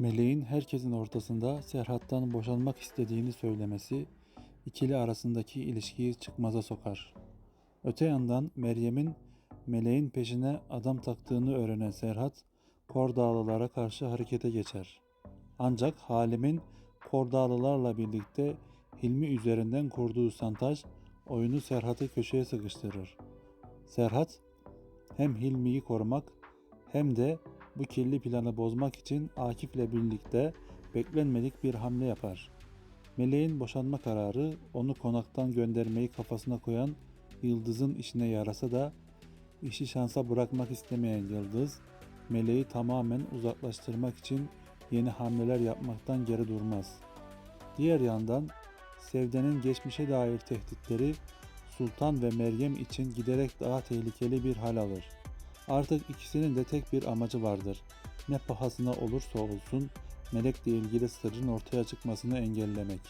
Meleğin herkesin ortasında Serhat'tan boşanmak istediğini söylemesi ikili arasındaki ilişkiyi çıkmaza sokar. Öte yandan Meryem'in Meleğin peşine adam taktığını öğrenen Serhat, Kordağlılara karşı harekete geçer. Ancak Halim'in Kordağlılarla birlikte Hilmi üzerinden kurduğu santaj oyunu Serhat'ı köşeye sıkıştırır. Serhat hem Hilmi'yi korumak hem de bu kirli planı bozmak için Akif'le birlikte beklenmedik bir hamle yapar. Meleğin boşanma kararı onu konaktan göndermeyi kafasına koyan Yıldız'ın işine yarasa da işi şansa bırakmak istemeyen Yıldız, Meleği tamamen uzaklaştırmak için yeni hamleler yapmaktan geri durmaz. Diğer yandan Sevde'nin geçmişe dair tehditleri Sultan ve Meryem için giderek daha tehlikeli bir hal alır. Artık ikisinin de tek bir amacı vardır. Ne pahasına olursa olsun Melek'le ilgili sırrın ortaya çıkmasını engellemek.